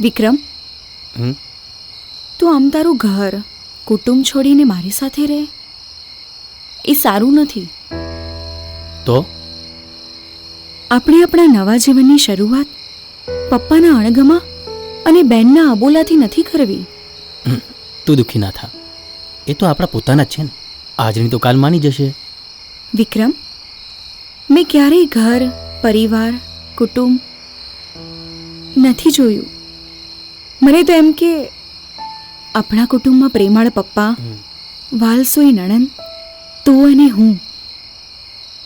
વિક્રમ? હમ? તું આમ તારું ઘર કુટુંબ છોડીને મારી સાથે રહે? એ સારું નથી. તો? આપણે આપણા નવા જીવનની શરૂઆત પપ્પાના અણગમા અને બેનના અબોલાથી નથી કરવી. તું દુઃખી ના થા. એ તો આપણા પોતાના જ છે ને. આજની તો કાલ માની જશે. વિક્રમ મેં ક્યારેય ઘર પરિવાર કુટુંબ નથી જોયું. મને તો એમ કે આપણા કુટુંબમાં પ્રેમાળ પપ્પા વાલસોઈ નણંદ તું અને હું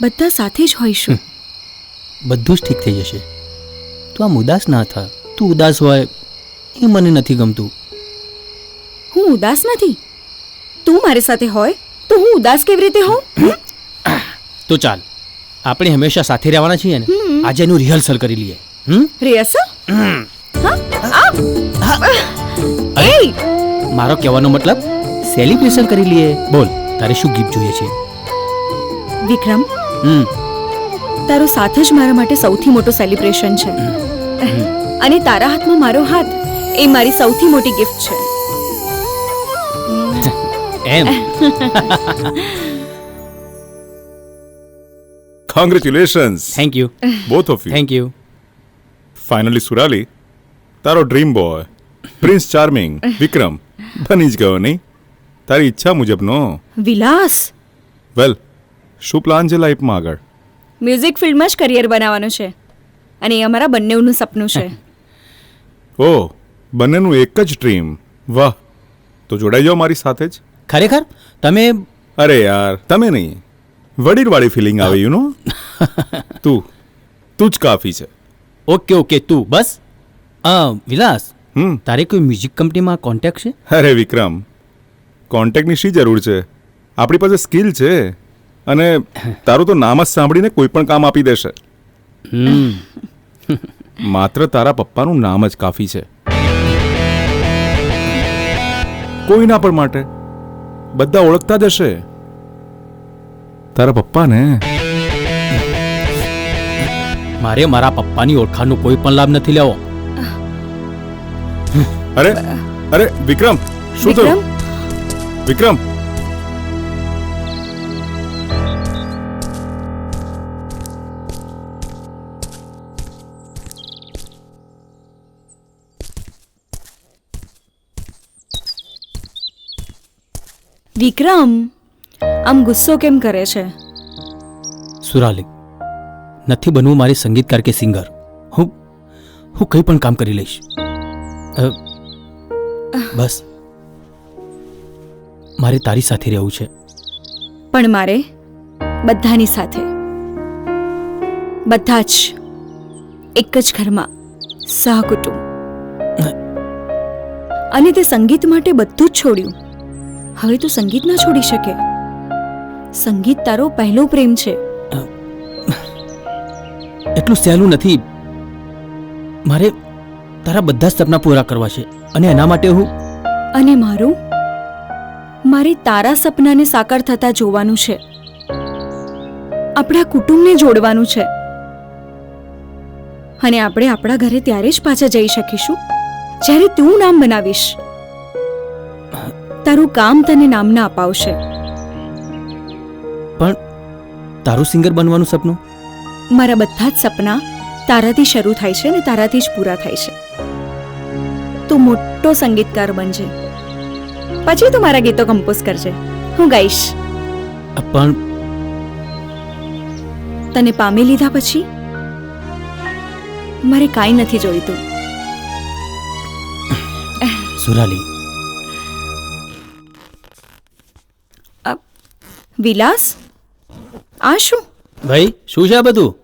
બધા સાથે જ હોઈશું. બધું જ ઠીક થઈ જશે. તું આમ ઉદાસ ના થા. તું ઉદાસ હોય એ મને નથી ગમતું. હું ઉદાસ નથી? તું મારી સાથે હોય તો હું ઉદાસ કેવી રીતે હોઉં? તો ચાલ. આપણે હંમેશા સાથે રહેવાના છીએ ને. આજે એનું રિહર્સલ કરી લઈએ. હમ? રિહર્સલ હા આ એ મારો કહેવાનો મતલબ સેલિબ્રેશન કરી લઈએ. બોલ તારે શું ગિફ્ટ જોઈએ છે? વિક્રમ હમ. તારો સાથ જ મારા માટે સૌથી મોટું સેલિબ્રેશન છે. અને તારા હાથમાં મારો હાથ એ મારી સૌથી મોટી ગિફ્ટ છે. એમ. Congratulations thank you both of you thank you finally Surali તારો dream boy prince charming Vikram બની જ ગયો નહીં તારી ઈચ્છા મુજબનો. વિલાસ! વેલ શું પ્લાન છે લાઈફમાં આગળ? મ્યુઝિક ફિલ્ડમાં જ કરિયર બનાવવાનું છે. અને એ અમારા બંનેનું સપનું છે. ઓ બંનેનું એક જ ડ્રીમ વાહ તો જોડાઈ જાઓ મારી સાથે જ. ખરેખર? તમે અરે યાર તમે નહીં. વડીલવાળી ફિલિંગ આવે યુ નો તું તું જ કાફી છે. ઓકે ઓકે તું બસ. અ વિલાસ હમ. તારે કોઈ મ્યુઝિક કંપનીમાં કોન્ટેક્ટ છે? અરે વિક્રમ કોન્ટેક્ટની શી જરૂર છે? આપણી પાસે સ્કિલ છે અને તારું તો નામ જ સાંભળીને કોઈ પણ કામ આપી દેશે. માત્ર તારા પપ્પાનું નામ જ કાફી છે. કોઈના પણ માટે. બધા ઓળખતા જ હશે. તારા પપ્પાને. મારે મારા પપ્પાની ઓળખાણનો કોઈ પણ લાભ નથી લેવો. અરે અરે વિક્રમ શું થયું? વિક્રમ? વિક્રમ. આમ ગુસ્સો કેમ કરે છે? સુરાલી નથી બનવું મારી સંગીતકાર કે સિંગર. હું હું કંઈ પણ કામ કરી લઈશ. બસ. મારે તારી સાથે રહેવું છે. પણ મારે બધાની સાથે. બધા જ એક જ ઘરમાં સહકુટુંબ. અને તે સંગીત માટે બધું જ છોડ્યું. હવે તો સંગીત ના છોડી શકે. સંગીત તારો પહેલો પ્રેમ છે. એટલું સહેલું નથી. મારે તારા બધા સપના પૂરા કરવા છે. અને એના માટે હું? અને મારું? મારે તારા સપનાને સાકાર થતા જોવાનું છે. આપણા કુટુંબને જોડવાનું છે. અને આપણે આપણા ઘરે ત્યારે જ પાછા જઈ શકીશું. જ્યારે તું નામ બનાવીશ. તારું કામ તને નામના અપાવશે. પણ તારું સિંગર બનવાનું સપનું? મારા બધા જ સપના તારાથી શરૂ થાય છે અને તારાથી જ પૂરા થાય છે. તું મોટો સંગીતકાર બનજે. પછી તું મારા ગીતો કમ્પોઝ કરજે. હું ગાઈશ. પણ તને પામી લીધા પછી? મારે કાંઈ નથી જોઈતું. સુરાલી. વિલાસ? આ શું? ભાઈ શું છે આ બધું?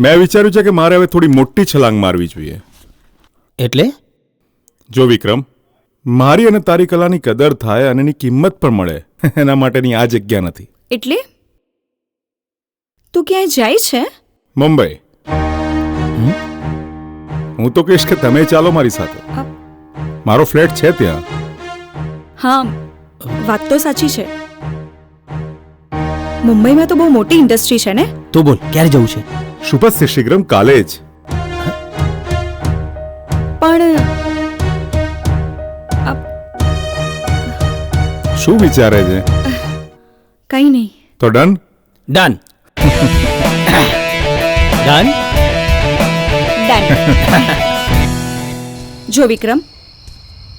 મેં વિચાર્યું છે કે મારે હવે થોડી મોટી છલાંગ મારવી જોઈએ. એટલે? જો વિક્રમ મારી અને તારી કલાની કદર થાય અને એની કિંમત પણ મળે એના માટેની આ જગ્યા નથી. એટલે? તું ક્યાંય જાય છે? મુંબઈ. હું તો કહીશ કે તમે ચાલો મારી સાથે. મારો ફ્લેટ છે ત્યાં. હા વાત તો સાચી છે. મુંબઈમાં તો બહુ મોટી ઇન્ડસ્ટ્રી છે ને? તો બોલ ક્યારે જવું છે? શુભસ્ય શીઘ્રમ કાલે જ. પણ શું વિચારે છે? કંઈ નહીં. તો ડન? ડન. ડન? ડન. જો વિક્રમ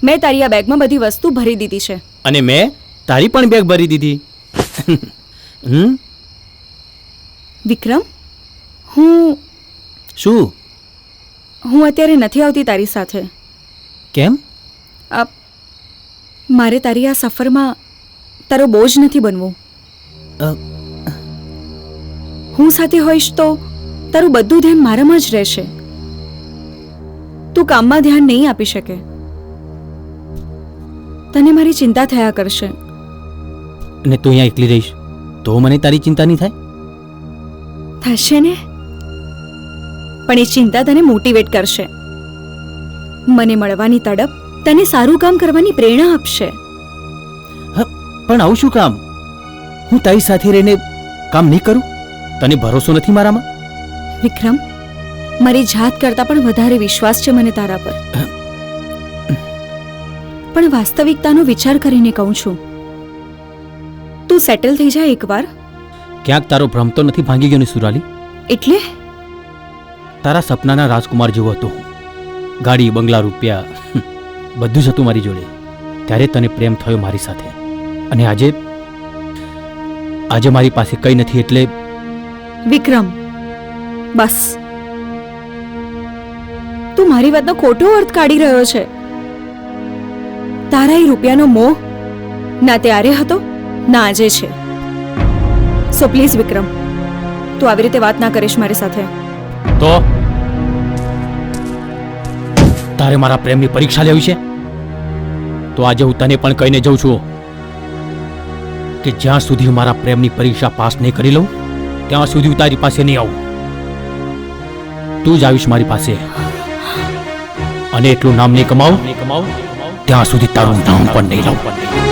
મેં તારી આ બેગમાં બધી વસ્તુ ભરી દીધી છે. અને મેં તારી પણ બેગ ભરી દીધી. હમ. વિક્રમ હું શું? હું અત્યારે નથી આવતી તારી સાથે. કેમ? મારે તારી આ સફરમાં તારો બોજ નથી બનવું. હું સાથે હોઈશ તો તારું બધું ધ્યાન મારામાં જ રહેશે. તું કામમાં ધ્યાન નહીં આપી શકે. તને મારી ચિંતા થયા કરશે. અને તું અહીંયા એકલી રહીશ તો મને તારી ચિંતા નહીં થાય? થશે ને? પણ એ ચિંતા તને મોટિવેટ કરશે. મને મળવાની તડપ તને સારું કામ કરવાની પ્રેરણા આપશે. પણ આવું શું કામ? હું તારી સાથે રહીને કામ નહીં કરું? તને ભરોસો નથી મારામાં? વિક્રમ મારી જાત કરતાં પણ વધારે વિશ્વાસ છે મને તારા પર. પણ વાસ્તવિકતાનો વિચાર કરીને કહું છું. તું સેટલ થઈ જાય એકવાર. ક્યાંક તારો ભ્રમ તો નથી ભાંગી ગયો ને સુરાલી? એટલે? તારા સપનાના રાજકુમાર જેવો હતો ગાડી બંગલા રૂપિયા બધું જ હતું મારી જોડે. ત્યારે તને પ્રેમ થયો મારી સાથે. અને આજે આજે મારી પાસે કંઈ નથી એટલે વિક્રમ બસ. તું મારી વાતનો ખોટો અર્થ કાઢી રહ્યો છે. તારા એ રૂપિયાનો મોહ ના ત્યારે હતો ના આજે છે. સો પ્લીઝ વિક્રમ તું આવી રીતે વાત ના કરીશ મારી સાથે. તો? તારે મારા પ્રેમની પરીક્ષા લેવી છે? તો આજે હું તને પણ કહીને જઉં છું કે જ્યાં સુધી હું મારા પ્રેમની પરીક્ષા પાસ નહીં કરી લઉં ત્યાં સુધી હું તારી પાસે નહીં આવું. તું જ આવીશ મારી પાસે અને એટલું નામ નહીં કમાવું. ત્યાં સુધી તારું નામ પણ નહીં લઉં.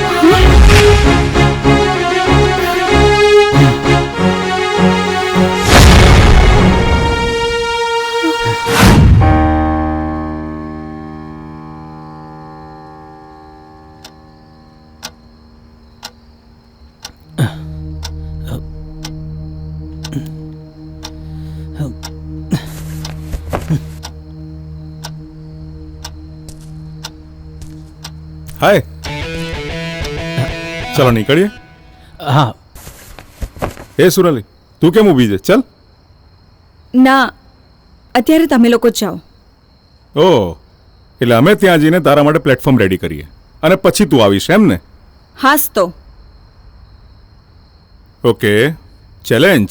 હાય ચલો નીકળીએ. હા. એ સુરાલી તું કેમ ઊભી છે? ચલ. ના અત્યારે તમે લોકો જ જાઓ. ઓ એટલે અમે ત્યાં જઈને તારા માટે પ્લેટફોર્મ રેડી કરીએ. અને પછી તું આવીશ એમ ને? હાસ તો ઓકે. ચેલેન્જ.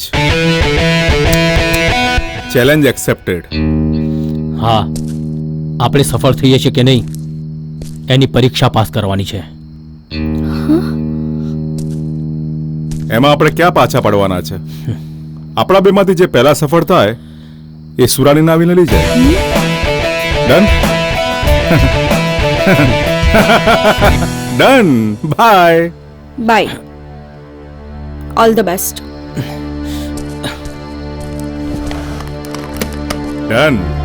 ચેલેન્જ એક્સેપ્ટેડ હા આપણે સફળ થઈએ છીએ કે નહીં એની પરીક્ષા પાસ કરવાની છે. એમાં આપણે ક્યાં પાછા પડવાના છે? આપણા બેમાંથી જે પહેલા સફળ થાય એ સુરાની આવીને લઈ જાય. Done done bye bye all the best done